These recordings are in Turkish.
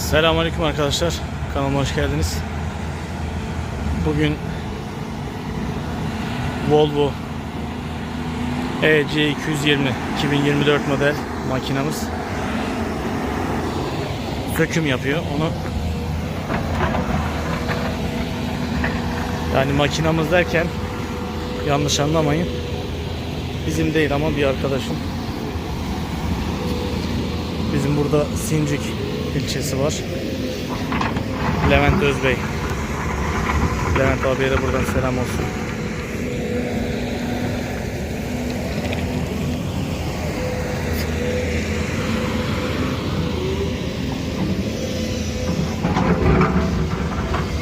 Selamünaleyküm arkadaşlar. Kanalıma hoş geldiniz. Bugün Volvo EC220 2024 model makinamız söküm yapıyor. Onu yani makinamız derken yanlış anlamayın. Bizim değil ama bir arkadaşım. Bizim burada Sincik ilçesi var. Levent Özbey. Levent abiye de buradan selam olsun.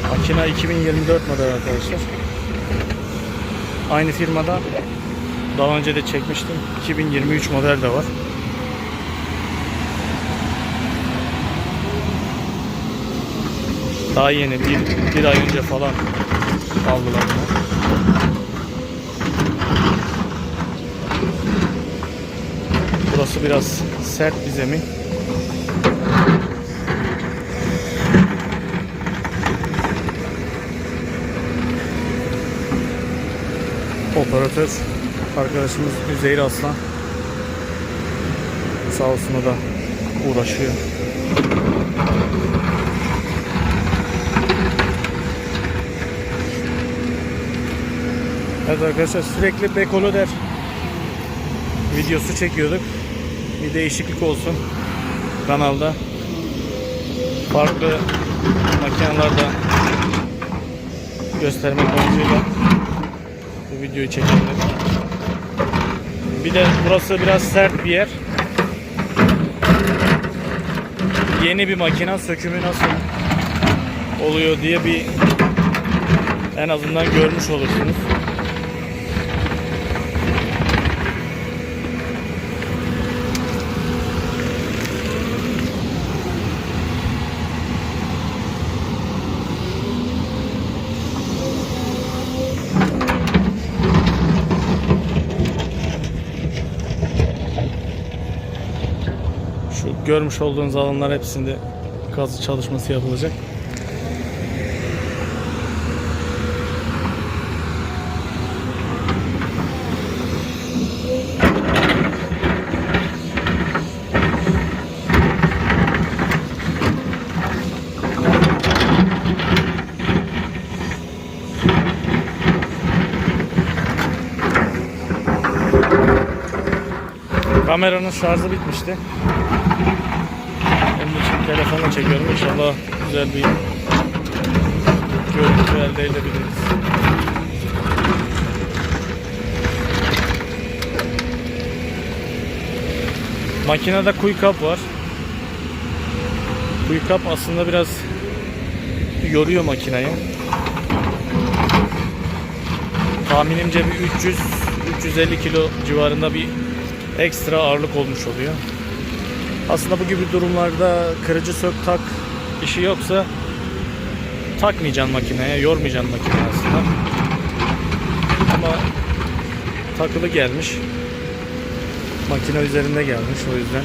Makina 2024 model arkadaşlar. Aynı firmada daha önce de çekmiştim. 2023 model de var. Daha yeni bir, bir ay önce falan aldılar bunu. Burası biraz sert bir zemin. Operatör arkadaşımız Üzeyir Aslan sağ olsun o da uğraşıyor. Evet arkadaşlar sürekli Bekoloder videosu çekiyorduk. Bir değişiklik olsun kanalda. Farklı makinelerde göstermek amacıyla bu videoyu çekelim. Bir de burası biraz sert bir yer. Yeni bir makina sökümü nasıl oluyor diye bir en azından görmüş olursunuz. Görmüş olduğunuz alanlar hepsinde kazı çalışması yapılacak. Kameranın şarjı bitmişti. Onun için telefonla çekiyorum. İnşallah güzel bir görüntü elde edebiliriz. Makinede kuyukap var. Kuyukap aslında biraz yoruyor makinayı. Tahminimce bir 300-350 kilo civarında bir ekstra ağırlık olmuş oluyor. Aslında bu gibi durumlarda kırıcı sök tak işi yoksa takmayacaksın makineye, yormayacaksın makineyi aslında. Ama takılı gelmiş. Makine üzerinde gelmiş o yüzden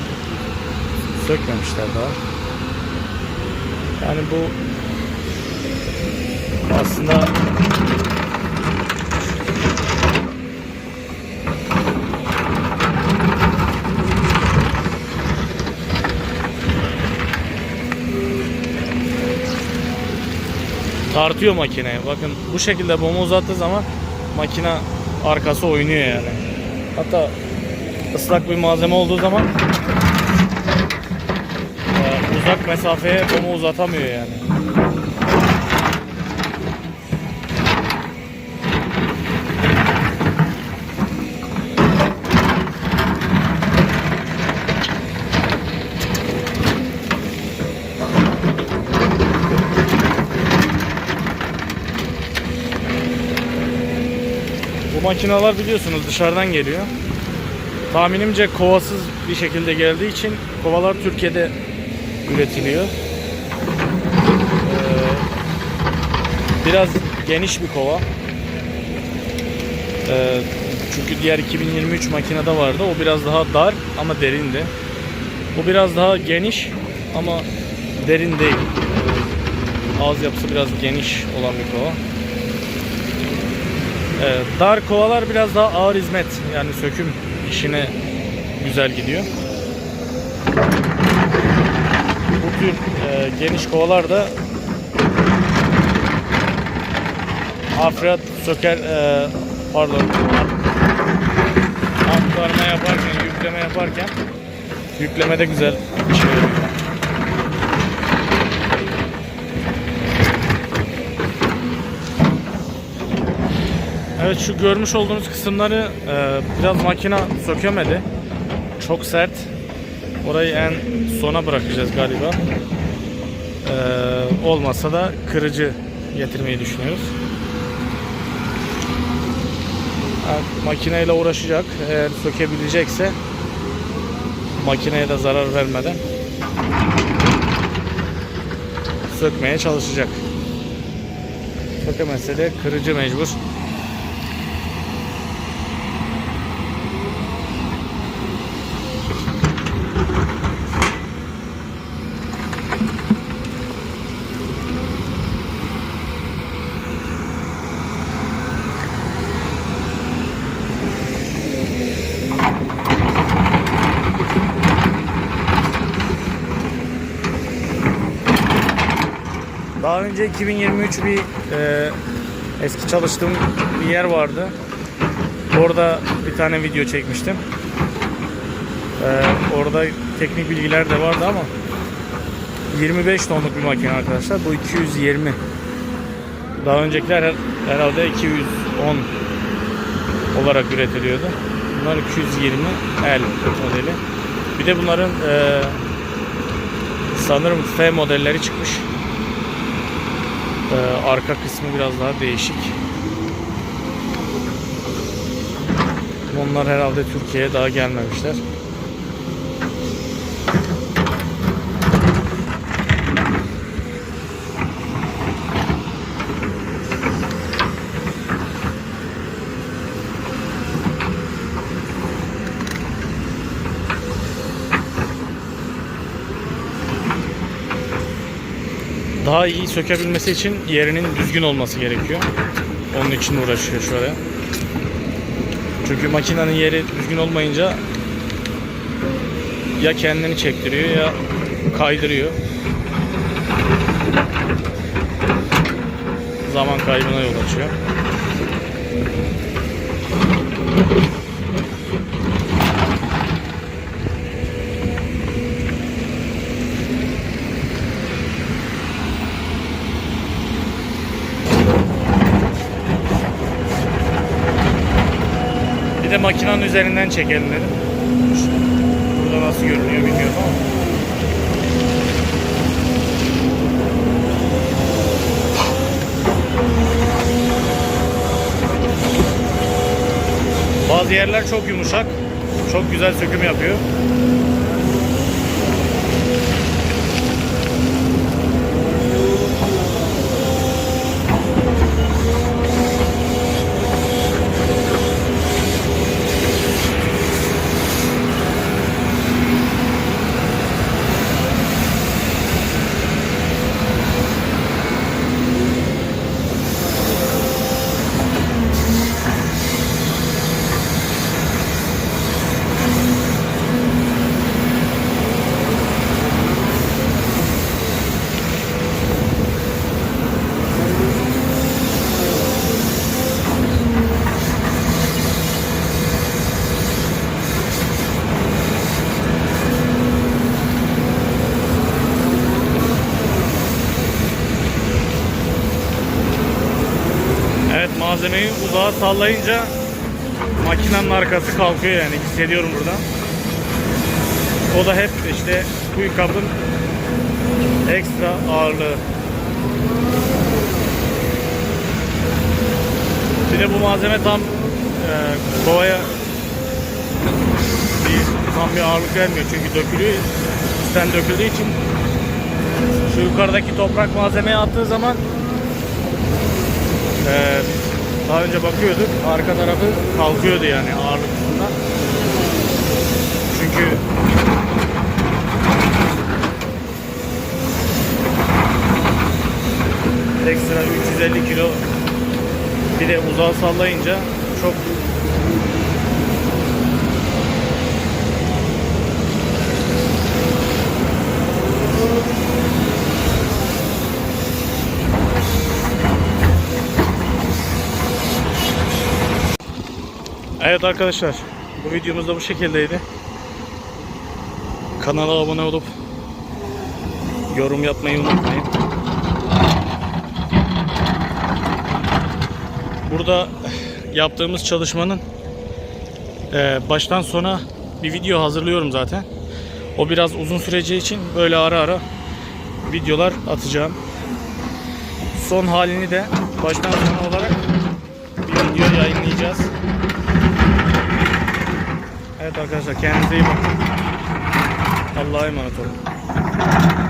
sökmemişler daha. Yani bu aslında tartıyor makineye. Bakın bu şekilde bomba uzattığı zaman makine arkası oynuyor yani. Hatta ıslak bir malzeme olduğu zaman e, uzak mesafeye bomba uzatamıyor yani. Makineler biliyorsunuz dışarıdan geliyor. Tahminimce kovasız bir şekilde geldiği için kovalar Türkiye'de üretiliyor. Ee, biraz geniş bir kova. Ee, çünkü diğer 2023 makinede vardı. O biraz daha dar ama derindi. Bu biraz daha geniş ama derin değil. Ağız yapısı biraz geniş olan bir kova. Ee, dar kovalar biraz daha ağır hizmet yani söküm işine güzel gidiyor. Bu tür e, geniş kovalar da hafriyat söker e, pardon aktarma yaparken yükleme yaparken yüklemede güzel işe yarıyor. Evet şu görmüş olduğunuz kısımları e, biraz makina sökemedi. Çok sert. Orayı en sona bırakacağız galiba. E, olmasa da kırıcı getirmeyi düşünüyoruz. Yani makineyle uğraşacak. Eğer sökebilecekse makineye de zarar vermeden sökmeye çalışacak. Sökemezse de kırıcı mecbur. Daha önce 2023 bir e, eski çalıştığım bir yer vardı. Orada bir tane video çekmiştim. E, orada teknik bilgiler de vardı ama 25 tonluk bir makine arkadaşlar. Bu 220. Daha öncekiler her- herhalde 210 olarak üretiliyordu. Bunlar 220 L modeli. Bir de bunların e, sanırım F modelleri çıkmış. Ee, arka kısmı biraz daha değişik. Onlar herhalde Türkiye'ye daha gelmemişler. Daha iyi sökebilmesi için yerinin düzgün olması gerekiyor. Onun için uğraşıyor şöyle. Çünkü makinenin yeri düzgün olmayınca ya kendini çektiriyor ya kaydırıyor. Zaman kaybına yol açıyor. Makinenin üzerinden çekelim dedim. Burada nasıl görünüyor bilmiyorum ama. Bazı yerler çok yumuşak. Çok güzel söküm yapıyor. Evet malzemeyi uzağa sallayınca makinenin arkası kalkıyor yani hissediyorum buradan. O da hep işte bu kabın ekstra ağırlığı. Bir de bu malzeme tam e, kovaya bir, tam bir ağırlık vermiyor çünkü dökülüyor. Üstten döküldüğü için şu yukarıdaki toprak malzemeye attığı zaman ee, daha önce bakıyorduk arka tarafı kalkıyordu yani ağırlık üstünden. Çünkü ekstra 350 kilo bir de uzağa sallayınca çok Evet arkadaşlar bu videomuz da bu şekildeydi. Kanala abone olup yorum yapmayı unutmayın. Burada yaptığımız çalışmanın eee, baştan sona bir video hazırlıyorum zaten. O biraz uzun süreceği için böyle ara ara videolar atacağım. Son halini de baştan sona olarak bir video yayınlayacağız. Evet arkadaşlar kendinize iyi bakın. Allah'a emanet olun.